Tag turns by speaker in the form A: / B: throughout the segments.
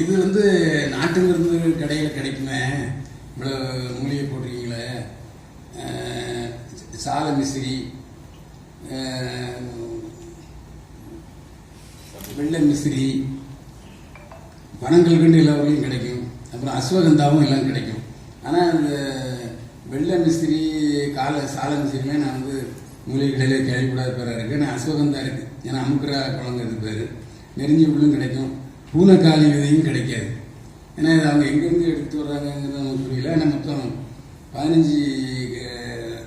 A: இது வந்து நாட்டு கடையில் கிடைக்குமே? இவ்வளோ மூலிகை போட்டிருக்கீங்களே. சால மிஸ்ரி வெள்ளை மிஸ்ரி பனங்கல்கண்டு எல்லா ஊர்லேயும் கிடைக்கும். அப்புறம் அஸ்வகந்தாவும் எல்லாம் கிடைக்கும். ஆனால் அந்த வெள்ளை மிஸ்திரி கால சால மிஸ்ரிலாம் நான் வந்து மூலிகை கடையில் கேள்விப்படாத பேராக இருக்குது ஆனால் அஸ்வகந்தா இருக்குது ஏன்னா அமுக்குரா குழந்தைது பேர். நெருஞ்சி உள்ளும் கிடைக்கும். பூனைக்காலி விதையும் கிடைக்காது. ஏன்னா இது அவங்க எங்கேருந்து எடுத்து வர்றாங்கங்கிறது நமக்கு புரியல. ஏன்னா மொத்தம் பதினஞ்சு அஹ்,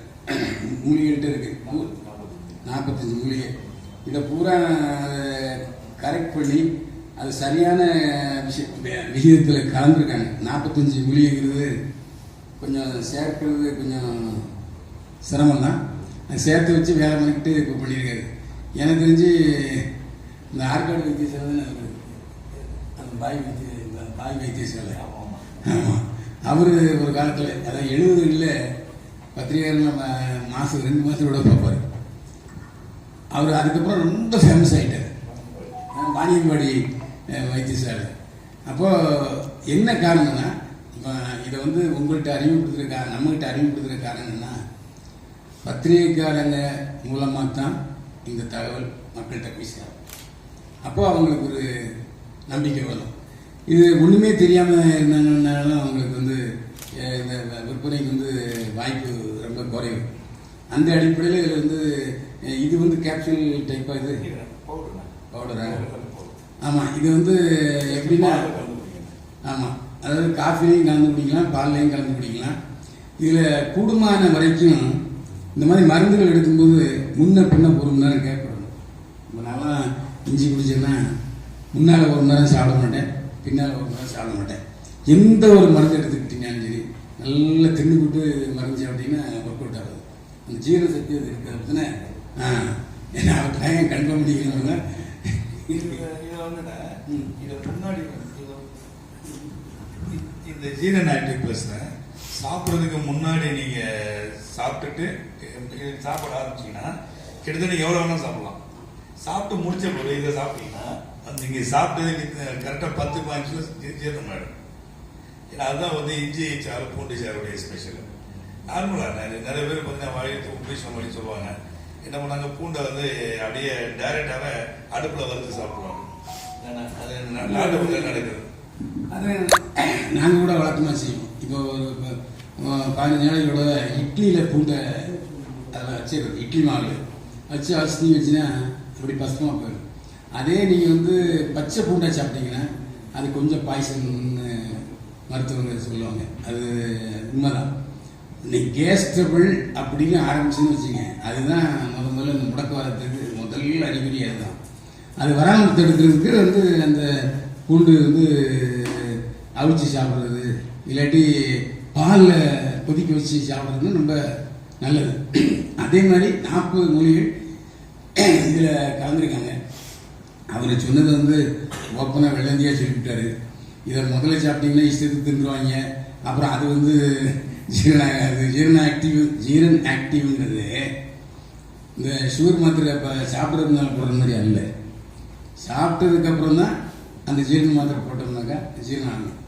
A: மூலிகைகிட்ட இருக்குது நாற்பத்தஞ்சு மூலிகை. இதை பூரா கரெக்ட் பண்ணி அது சரியான விஷய விகிதத்தில் கலந்துருக்காங்க. நாற்பத்தஞ்சு மூலிகைங்கிறது கொஞ்சம் சேர்க்கிறது கொஞ்சம் சிரமம் தான் அது சேர்த்து வச்சு வேலை பண்ணிக்கிட்டு இப்போ பண்ணியிருக்காரு. எனக்கு தெரிஞ்சு இந்த ஆற்காடு வைத்தியசாலை எனக்கு தாய் பாய் வைத்திய இந்த பாய் வைத்தியசாலை. ஆமாம் அவர் ஒரு காலத்தில் அதாவது எழுபதுகளில் பத்திரிகைகள் மாதம் ரெண்டு மாதத்தோட பார்ப்பார். அவர் அதுக்கப்புறம் ரொம்ப ஃபேமஸ் ஆகிட்டார் வாணியம்பாடி வைத்தியசாலை. அப்போது என்ன காரணம்னா இப்போ இதை வந்து உங்கள்கிட்ட அறிமுகப்படுத்துகிற நம்மகிட்ட அறிமுகப்படுத்துகிற காரணம் என்னன்னா பத்திரிகைக்காரங்க மூலமாக தான் இந்த தகவல் மக்கள்கிட்ட போய் சேரும். அப்போது அவங்களுக்கு ஒரு நம்பிக்கை வரும் இது ஒன்றுமே தெரியாமல் இருந்தாங்கன்னாலும் அவங்களுக்கு வந்து இந்த விற்பனைக்கு வந்து வாய்ப்பு ரொம்ப குறைவு. அந்த அடிப்படையில் இதில் வந்து இது வந்து கேப்சூல் டைப்பாக இது? பவுடரா ஆமாம் இது வந்து எப்படின்னா ஆமாம் அதாவது காஃபிலையும் கலந்து குடிக்கலாம் பால்லையும் கலந்து குடிக்கலாம். இதில் கூடுமான வரைக்கும் இந்த மாதிரி மருந்துகள் எடுக்கும்போது முன்ன பின்ன பொறுமை நேரம் கேட்கணும். இப்போ நான்லாம் இஞ்சி குடிச்சேன்னா முன்னால் ஒரு நேரம் சாப்பிட மாட்டேன் பின்னால் ஒரு நேரம் சாப்பிட மாட்டேன். எந்த ஒரு மருந்து எடுத்துக்கிட்டீங்கன்னு சரி நல்லா தின்னு போட்டு மருந்து சாப்பிட்டீங்கன்னா ஒர்க் அவுட் ஆகுது. அந்த ஜீரண சக்தி அது இருக்குது அப்படித்தானே ஆ ஏன்னா அவன் கன்ஃபார்ம் பண்ணிக்கணும்னா
B: இதுல இதுல வந்துட்டு இது முன்னாடி இது இந்த ஜீரன் ஆக்டிவ் பிளஸ்ல சாப்பிட்றதுக்கு முன்னாடி நீங்க சாப்பிட்டுட்டு சாப்பிட ஆரம்பிச்சீங்கன்னா கிட்டத்தட்ட எவ்வளோ வேணாலும் சாப்பிடலாம். சாப்பிட்டு முடிச்ச பிறகு இதை சாப்பிட்டீங்கன்னா அந்த நீங்க சாப்பிட்டது கரெக்டாக பத்து பாயிண்ட்ஸ்ல ஜீரணம் ஆயிடும். ஏன்னா அதுதான் வந்து இஞ்சி சாறு பூண்டு சாருடைய ஸ்பெஷல் நார்மலாக நிறைய பேர் பார்த்தீங்கன்னா வழி உபேஷம் வழி சொல்லுவாங்க. என்ன பண்ணாங்க பூண்டை வந்து அப்படியே டைரெக்டாகவே அடுப்பில் வறுத்து சாப்பிடுவாங்க. அது நாட்டு நடக்குது?
A: அது நாங்கள் கூட வழக்கமாக செய்வோம். இப்போ ஒரு பதினஞ்சு நாளைக்கு கூட இட்லியில் பூண்டை அதில் வச்சிருக்கு இட்லி மாவு. வச்சு அரிசி வச்சுன்னா அப்படி பசமாக போயிடும். அதே நீங்கள் வந்து பச்சை பூண்டை சாப்பிட்டீங்கன்னா அது கொஞ்சம் பாய்சன்னு மருத்துவங்க சொல்லுவாங்க. அது உண்மைதான். இந்த கேஸ் ட்ரபிள் அப்படின்னு ஆரம்பிச்சுன்னு வச்சுங்க அதுதான் முத முதல்ல இந்த முடக்க வரத்துக்கு முதல் அறிகுறி அதுதான். அது வராமல் தடுக்கிறதுக்கு வந்து அந்த பூண்டு வந்து அவிச்சு சாப்பிட்றது இல்லாட்டி பாலில் கொதிக்க வச்சு சாப்பிட்றது ரொம்ப நல்லது. அதே மாதிரி நாற்பது மொழிகள் இதில் கலந்துருக்காங்க. அவர் சொன்னது வந்து ஓப்பனாக வெள்ளந்தியாக சொல்லிவிட்டாரு. இதை முதல்ல சாப்பிட்டீங்கன்னா இஷ்டத்துக்கு தின்றுவாங்க. அப்புறம் அது வந்து ஜீரண அது ஜீரண ஆக்டிவ் ஜீரன் ஆக்டிவ்ங்கிறது இந்த சுகர் மாத்திரை இப்போ சாப்பிட்றதுனால போடுற மாதிரி அல்ல. சாப்பிட்டதுக்கப்புறம் தான் அந்த ஜீரண மாத்திரை போட்டோம்னாக்கா ஜீரணம் ஆகும்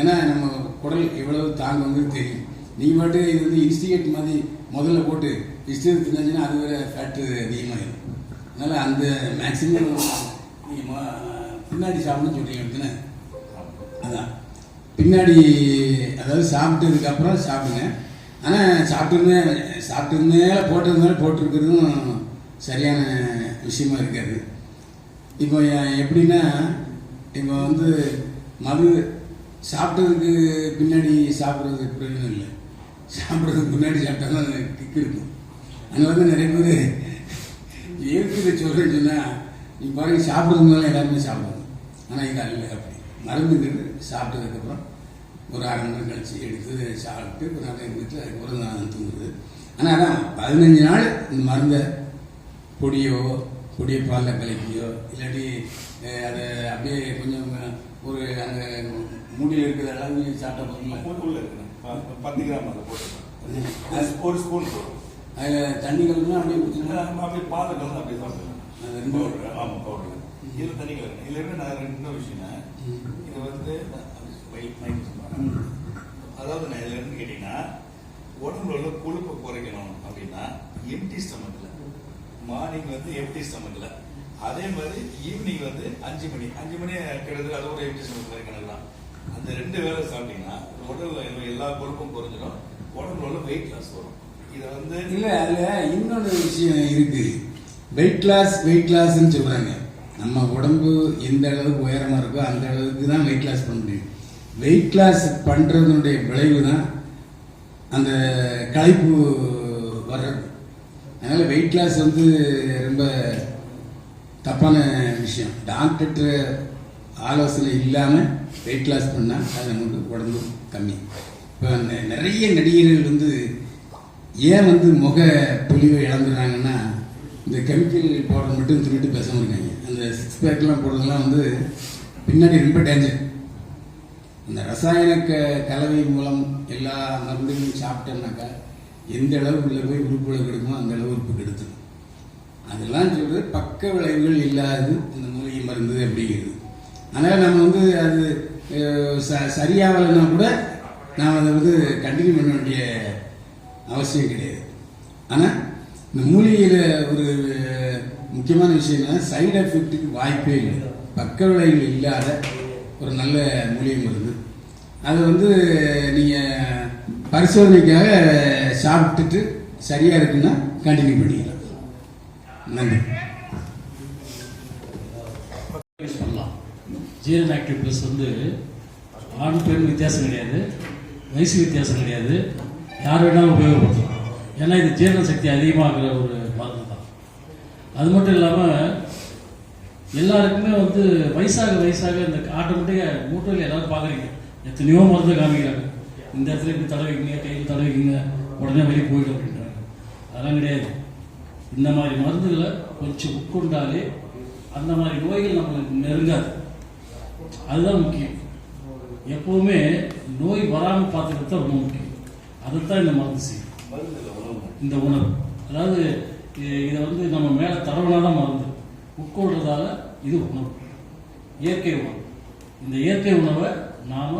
A: ஏன்னா நம்ம குடல் எவ்வளவு தாங்குங்கிறது தெரியும். நீ பாட்டு இது வந்து இன்ஸ்டிகேட் மாதிரி முதல்ல போட்டு இஷ்டத்துக்கு தின்னாச்சுன்னா அது வேறு ஃபேட்டு அதிகமாகிடும் அதனால் அந்த மேக்ஸிமம் நீங்கள் பின்னாடி சாப்பிடணும்னு சொல்கிறீங்க அப்படின்னா அதான். பின்னாடி அதாவது சாப்பிட்டதுக்கப்புறம் சாப்பிடுங்க. ஆனால் சாப்பிட்டுருந்தே சாப்பிட்டுருந்தே போட்டிருந்தாலும் போட்டிருக்கிறதும் சரியான விஷயமா இருக்காது. இப்போ எப்படின்னா இப்போ வந்து மது சாப்பிட்டதுக்கு பின்னாடி சாப்பிட்றது பிரயோஜனம் இல்லை. சாப்பிட்றதுக்கு முன்னாடி சாப்பிட்டா தான் கிக் இருக்கும். அங்கே வந்து நிறைய பேர் எதுக்கு சொல்கிறேன்னு சொன்னால் நீ பாருங்க சாப்பிட்றதுக்கு மேலே எல்லாருமே சாப்பிடுவாங்க. ஆனால் இது அல்ல அப்படி. மருந்துங்கிறது சாப்பிட்டதுக்கப்புறம் ஒரு அரை மணி கழிச்சு எடுத்து சாப்பிட்டு ஒரு நாள் இருந்துட்டு அதுக்கப்புறம் தான் தூங்குது ஆனால் அதான் பதினஞ்சு நாள் இந்த மருந்தை பொடியோ பொடியை பாலில் கலக்கியோ இல்லாட்டி அதை அப்படியே கொஞ்சம் ஒரு அந்த மூடியில் இருக்கிற அளவு சாப்பிட்ட பொருள்
B: உள்ள இருக்குண்ணே ப- பத்து கிராம் அதை போட்டுக்கலாம் ஒரு ஸ்பூன் போடும்
A: அதில் தண்ணி கலந்துனா அப்படியே
B: நம்ம அப்படியே பாலை கலந்து அப்படியே சாப்பிடலாம்
A: அது ரெண்டு
B: பவுடர். ஆமாம் பவுடர். இதில் தண்ணி கலக்கணும் இதில் இருந்து நான் ரெண்டு விஷயம்னா. இது வந்து. அதாவது நான் இதில் இருந்து கேட்டிங்கன்னா உடம்புல உள்ள கொழுப்பை குறைக்கணும் அப்படின்னா எம்டி ஸ்டமக்கில் மார்னிங் வந்து எம்டி ஸ்டமக்கில் அதே மாதிரி ஈவினிங் வந்து அஞ்சு மணி. அஞ்சு மணி கிட்டத்தட்ட அது ஒரு எம்டி ஸ்டமக்கில் இருக்கணும் அந்த ரெண்டு வேளை சாப்பிட்டீங்கன்னா உடல்ல எல்லா கொழுப்பும் குறைஞ்சிடும். உடம்புல உள்ள வெயிட் லாஸ் வரும். இதை வந்து
A: இல்ல அதுல இன்னொரு விஷயம் இருக்கு. வெயிட் லாஸ் வெயிட் லாஸ்ன்னு சொல்றாங்க. நம்ம உடம்பு எந்த அளவுக்கு உயரமா இருக்கோ அந்த அளவுக்கு தான் வெயிட் லாஸ் பண்ண முடியும். வெயிட் லாஸ் பண்ணுறதுனுடைய விளைவு தான் அந்த களைப்பு வர்றது. அதனால வெயிட் லாஸ் வந்து ரொம்ப தப்பான விஷயம். டாக்டர்கிட்ட ஆலோசனை இல்லாமல் வெயிட் லாஸ் பண்ணால் அது நமக்கு உடம்பு கம்மி. இப்போ நிறைய நடிகர்கள் வந்து ஏன் வந்து முக பொலிவை இழந்துடுறாங்கன்னா இந்த கெமிக்கல் பவுடர் மட்டும் சொல்லிட்டு பேசாமல் இருக்காங்க. அந்த சிக்ஸ் பேக்லாம் போடுறதுலாம் வந்து பின்னாடி ரொம்ப டேஞ்சர் இந்த ரசாயன க கலவை மூலம் எல்லா மருந்துகளும் சாப்பிட்டோம்னாக்கா எந்த அளவுக்கு உள்ள போய் உறுப்புகளை கெடுக்குமோ அந்த அளவு உறுப்பு கெடுத்துடும் அதெல்லாம் சொல்கிறது பக்க விளைவுகள் இல்லாது இந்த மூலிகை மருந்து அப்படிங்கிறது. அதனால் நம்ம வந்து அது ச சரியாகலைன்னா கூட நாம் அதை வந்து கண்டினியூ பண்ண வேண்டிய அவசியம் கிடையாது. ஆனால் இந்த மூலிகையில் ஒரு முக்கியமான விஷயம் என்ன சைடு எஃபெக்ட்டுக்கு வாய்ப்பே இல்லை. பக்க விளைவுகள் இல்லாத ஒரு நல்ல மூலிகை மருந்து. அது வந்து நீங்கள் பரிசோதனைக்காக சாப்பிட்டுட்டு சரியாக இருக்குன்னா கண்டினியூ பண்ணிக்கலாம். நன்றி.
C: யூஸ் பண்ணலாம் ஜீரன் ஆக்டிவ் ப்ளஸ் வந்து ஆண் பெண் வித்தியாசம் கிடையாது வயசு வித்தியாசம் கிடையாது. யார் வேணாலும் உபயோகப்படுத்தலாம். ஏன்னா இது ஜீரண சக்தி அதிகமாகிற ஒரு மருந்து தான். அது மட்டும் இல்லாமல் எல்லாருக்குமே வந்து வயசாக வயசாக இந்த ஆட்டோமேட்டிக்காக மூட்டையில் எல்லாரும் பார்க்குறீங்க எத்தனையோ மருந்து காமிக்கிறாங்க. இந்த இடத்துல இப்படி தடவிக்கிங்க கையில் தடவிக்கிங்க உடனே வெளியே போயிடும் அப்படின்றாங்க. அதெல்லாம் கிடையாது. இந்த மாதிரி மருந்துகளை கொஞ்சம் உட்கொண்டாலே அந்த மாதிரி நோய்கள் நம்மளுக்கு நெருங்காது. அதுதான் முக்கியம். எப்போவுமே நோய் வராமல் பார்த்துக்கிறது தான் ரொம்ப முக்கியம். அதைத்தான் இந்த மருந்து செய்யும். இந்த உணவு. அதாவது இதை வந்து நம்ம மேலே தடவினா தான் மருந்து. உட்கொள்றதால இது உணவு. இயற்கை உணவு. இந்த இயற்கை உணவை நாம்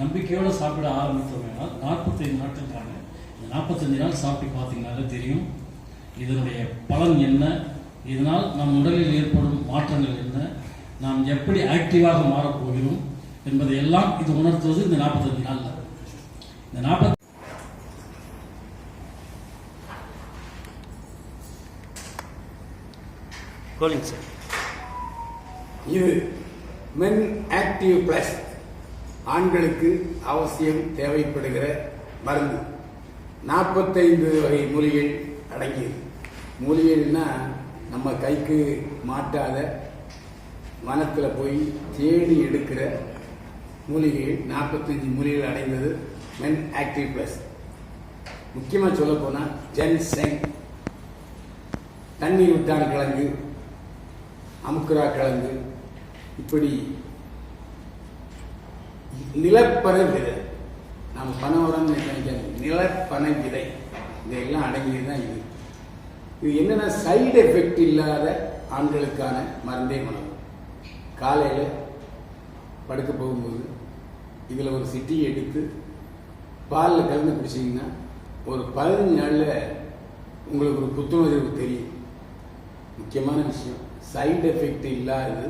C: நம்பிக்கையோடு சாப்பிட ஆரம்பித்தோம்னா நாற்பத்தைந்து நாட்கள் இந்த நாற்பத்தஞ்சு நாள் சாப்பிட்டு பார்த்தீங்கன்னாலே தெரியும். இதனுடைய பலன் என்ன? இதனால் நம் உடலில் ஏற்படும் மாற்றங்கள் என்ன? நாம் எப்படி ஆக்டிவாக மாறப்போகிறோம் என்பதை எல்லாம் இது உணர்த்துவது இந்த நாற்பத்தஞ்சு நாளில். இந்த நாற்பத்தி
D: கோலிங் சார்
A: இது மென் ஆக்டிவ் பிளஸ் ஆண்களுக்கு அவசியம் தேவைப்படுகிற மருந்து. நாற்பத்தைந்து வகை மூலிகள் அடங்கியது. மூலிகைகள்னா நம்ம கைக்கு மாட்டாத வனத்தில் போய் தேடி எடுக்கிற மூலிகைகள் நாற்பத்தஞ்சு மூலிகைகள் அடைந்தது மென் ஆக்டிவ் பிளஸ் முக்கியமாக சொல்ல போனால் ஜென் செங் தண்ணீர் விட்டான் கிழங்கு அமுக்குரா கிழங்கு இப்படி நிலப்பனை விதை. நம்ம பனைவரம் நினைக்காது நிலப்பனை விதை. இதெல்லாம் அடங்கியது தான் இது. இது என்னென்னா சைடு எஃபெக்ட் இல்லாத ஆண்களுக்கான மருந்தே உணவு. காலையில் படுக்க போகும்போது இதில் ஒரு சிட்டி எடுத்து பாலில் கலந்து குடிச்சிங்கன்னா ஒரு பதினஞ்சு நாளில் உங்களுக்கு ஒரு புத்துணர்வு தெரியும். முக்கியமான விஷயம். சைடு எஃபெக்ட் இல்லாதது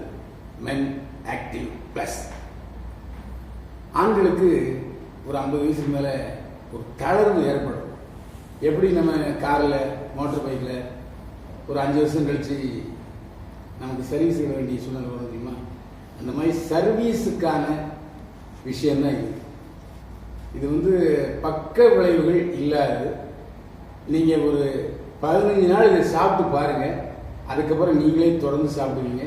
A: மென் ஆக்டிவ் ப்ளஸ் ஆண்களுக்கு ஒரு ஐம்பது வயசுக்கு மேலே ஒரு தளர்வு ஏற்படும். எப்படி நம்ம காரில் மோட்டர் பைக்கில் ஒரு அஞ்சு வருஷம் கழித்து நமக்கு சர்வீஸ் செய்ய வேண்டிய சூழ்நிலை வரும் தெரியுமா? அந்த மாதிரி சர்வீஸுக்கான விஷயந்தான் இது. இது வந்து பக்க விளைவுகள் இல்லாது நீங்கள் ஒரு பதினஞ்சு நாள் இதை சாப்பிட்டு பாருங்கள் அதுக்கப்புறம் நீங்களே தொடர்ந்து சாப்பிடுவீங்க.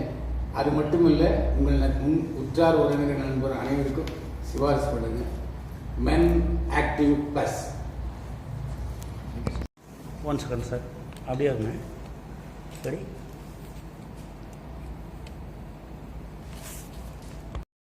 A: அது மட்டும் இல்லை உங்கள் ந- உன் உற்றார் உறவினர் நண்பர் அனைவருக்கும் சிபாரிசு பண்ணுங்கள் men active plus
D: one second sir அப்படியே இருங்க. சரி